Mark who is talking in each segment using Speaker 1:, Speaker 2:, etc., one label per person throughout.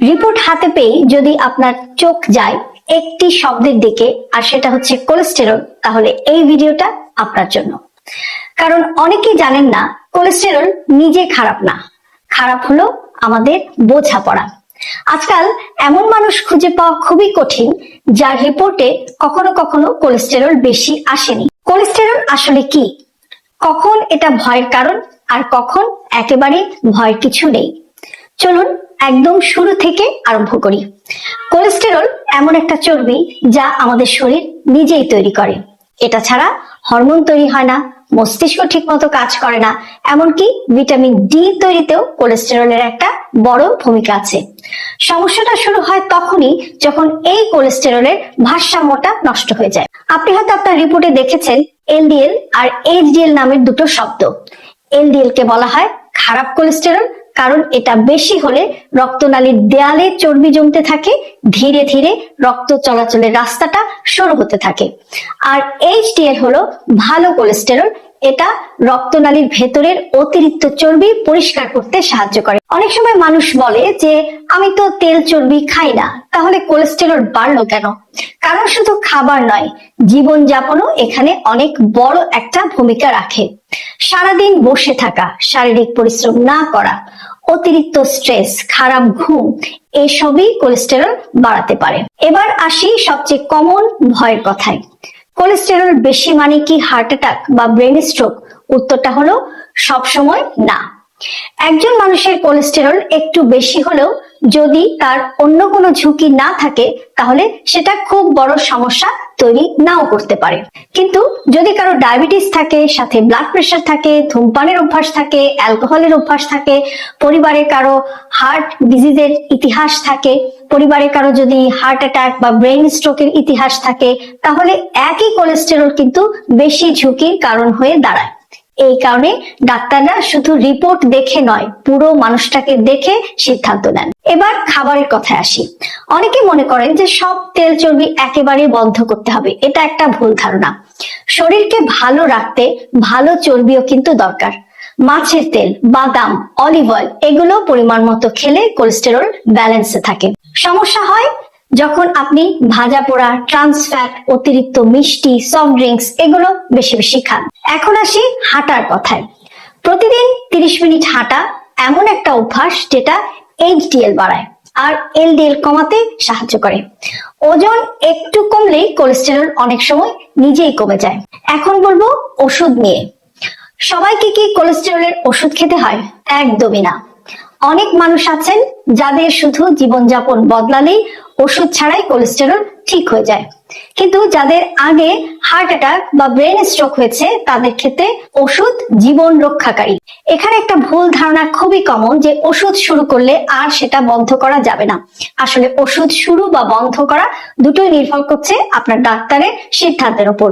Speaker 1: Report হাতে পেয়ে যদি আপনার চোখ যায় একটি শব্দের দিকে, আর সেটা হচ্ছে কোলেস্টেরল তাহলে এই ভিডিওটা আপনার জন্য। কারণ অনেকেই জানেন না কোলেস্টেরল নিজে খারাপ না। খারাপ হলো আমাদের বোঝাপড়া। আজকাল এমন মানুষ খুঁজে পাওয়া খুবই কঠিন, যার রিপোর্টে কখনো কখনো কোলেস্টেরল বেশি আসেনি। কোলেস্টেরল আসলে কি? কখন এটা ভয়ের কারণ, আর কখন একেবারে ভয়ের কিছু নেই। চলুন একদম শুরু থেকে আরম্ভ করি। কোলেস্টেরল এমন একটা চর্বি যা আমাদের শরীর নিজেই তৈরি করে। এটা ছাড়া হরমোন তৈরি হয় না, মস্তিষ্ক ঠিকমতো কাজ করে না, এমনকি ভিটামিন ডি তৈরিতেও কোলেস্টেরলের একটা বড় ভূমিকা আছে। সমস্যাটা শুরু হয় তখনই যখন এই কোলেস্টেরলের ভারসাম্যটা নষ্ট হয়ে যায়। আপনি হয়তো আপনার রিপোর্টে দেখেছেন এলডিএল আর এইচডিএল নামের দুটো শব্দ। এলডিএল কে বলা হয় খারাপ কোলেস্টেরল কারণ এটা বেশি হলে রক্তনালীর দেয়ালে চর্বি জমতে থাকে, ধীরে ধীরে রক্ত চলাচলের রাস্তাটা সরু হতে থাকে। আর এইচডিএল হলো ভালো কোলেস্টেরল এটা রক্তনালীর ভেতরের অতিরিক্ত চর্বি পরিষ্কার করতে সাহায্য করে। অনেক সময় মানুষ বলে যে, আমি তো তেল চর্বি খাই না, তাহলে কোলেস্টেরল বাড়লো কেন? কারণ শুধু খাবার নয় জীবন যাপনও এখানে অনেক বড় একটা ভূমিকা রাখে। সারাদিন বসে থাকা, শারীরিক পরিশ্রম না করা অতিরিক্ত স্ট্রেস, খারাপ ঘুম, এসবই কোলেস্টেরল বাড়াতে পারে। এবার আসি সবচেয়ে কমন ভয়ের কথায়। কোলেস্টেরল বেশি মানে কি হার্ট অ্যাটাক বা ব্রেন স্ট্রোক? উত্তরটা হলো সবসময় না। একজন মানুষের কোলেস্টেরল একটু বেশি হলেও যদি তার অন্য কোনো ঝুঁকি না থাকে, তাহলে সেটা খুব বড় সমস্যা তৈরি নাও করতে পারে। কিন্তু যদি কারও ডায়াবেটিস থাকে, সাথে ব্লাড প্রেশার থাকে, ধূমপানের অভ্যাস থাকে অ্যালকোহলের অভ্যাস থাকে পরিবারে কারও হার্ট ডিজিজের ইতিহাস থাকে পরিবারে কারও যদি হার্ট অ্যাটাক বা ব্রেন স্ট্রোকের ইতিহাস থাকে, তাহলে একই কোলেস্টেরল কিন্তু বেশি ঝুঁকির কারণ হয়ে দাঁড়ায়। এই কারণে ডাক্তাররা শুধু রিপোর্ট দেখে নয়, পুরো মানুষটাকে দেখে সিদ্ধান্ত নেন। এবার খাবারের কথায় আসি। অনেকে মনে করেন যে সব তেল চর্বি একেবারে বন্ধ করতে হবে, এটা একটা ভুল ধারণা। শরীরকে ভালো রাখতে ভালো চর্বিও কিন্তু দরকার। মাছের তেল, বাদাম অলিভ অয়েল এগুলো পরিমাণ মতো খেলে কোলেস্টেরল ব্যালেন্সে থাকে। সমস্যা হয় যখন আপনি ভাজা পোড়া ট্রান্স ফ্যাট অতিরিক্ত মিষ্টি সফট ড্রিঙ্কস এগুলো বেশি বেশি খান। এখন আসি হাঁটার কথায়। প্রতিদিন তিরিশ মিনিট হাঁটা এমন একটা অভ্যাস যেটা এইচডিএল বাড়ায় আর এলডিএল কমাতে সাহায্য করে। ওজন একটু কমলেই কোলেস্টেরল অনেক সময় নিজেই কমে যায়। এখন বলব ওষুধ নিয়ে। সবাইকে কি কোলেস্টেরলের ওষুধ খেতে হয়? একদমই না। অনেক মানুষ আছেন যাদের শুধু জীবনযাপন বদলালেই ওষুধ ছাড়াই কোলেস্টেরল ঠিক হয়ে যায়। কিন্তু যাদের আগে হার্ট অ্যাটাক বা ব্রেন স্ট্রোক হয়েছে, তাদের ক্ষেত্রে ওষুধ জীবন রক্ষাকারী। এখানে একটা ভুল ধারণা খুবই কমন যে ওষুধ শুরু করলে আর সেটা বন্ধ করা যাবে না। আসলে ওষুধ শুরু বা বন্ধ করা দুটোই নির্ভর করছে আপনার ডাক্তারের সিদ্ধান্তের উপর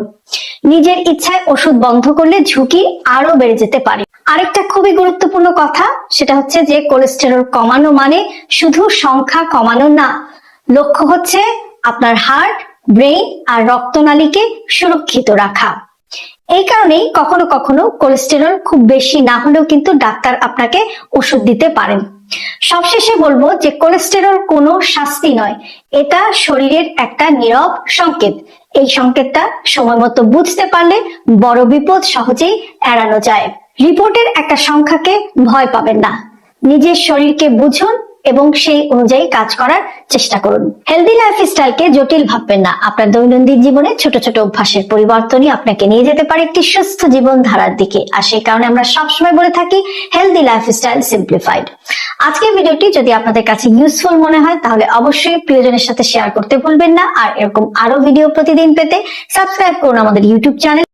Speaker 1: নিজের ইচ্ছায় ওষুধ বন্ধ করলে ঝুঁকি আরও বেড়ে যেতে পারে। আরেকটা খুবই গুরুত্বপূর্ণ কথা, সেটা হচ্ছে যে কোলেস্টেরল কমানো মানে শুধু সংখ্যা কমানো না লক্ষ্য হচ্ছে আপনার হার্ট ব্রেন আর রক্তনালীকে সুরক্ষিত রাখা। এই কারণেই কখনো কখনো কোলেস্টেরল খুব বেশি না হলেও কিন্তু ডাক্তার আপনাকে ওষুধ দিতে পারেন। সবশেষে বলব যে কোলেস্টেরল কোনো শাস্তি নয়। এটা শরীরের একটা নীরব সংকেত। এই সংকেতটা সময় মতো বুঝতে পারলে বড় বিপদ সহজেই এড়ানো যায়। রিপোর্টের একটা সংখ্যাকে ভয় পাবেন না। নিজের শরীরকে বুঝুন এবং সেই অনুযায়ী কাজ করার চেষ্টা করুন। হেলদি লাইফ স্টাইলকে জটিল ভাববেন না। আপনার দৈনন্দিন জীবনে ছোট ছোট অভ্যাসের পরিবর্তনই আপনাকে নিয়ে যেতে পারে একটি সুস্থ জীবন ধারার দিকে। আর সেই কারণে আমরা সবসময় বলে থাকি হেলদি লাইফ স্টাইল সিম্পলিফাইড আজকের ভিডিওটি যদি আপনাদের কাছে ইউজফুল মনে হয়, তাহলে অবশ্যই প্রিয়জনের সাথে শেয়ার করতে ভুলবেন না। আর এরকম আরও ভিডিও প্রতিদিন পেতে সাবস্ক্রাইব করুন আমাদের ইউটিউব চ্যানেল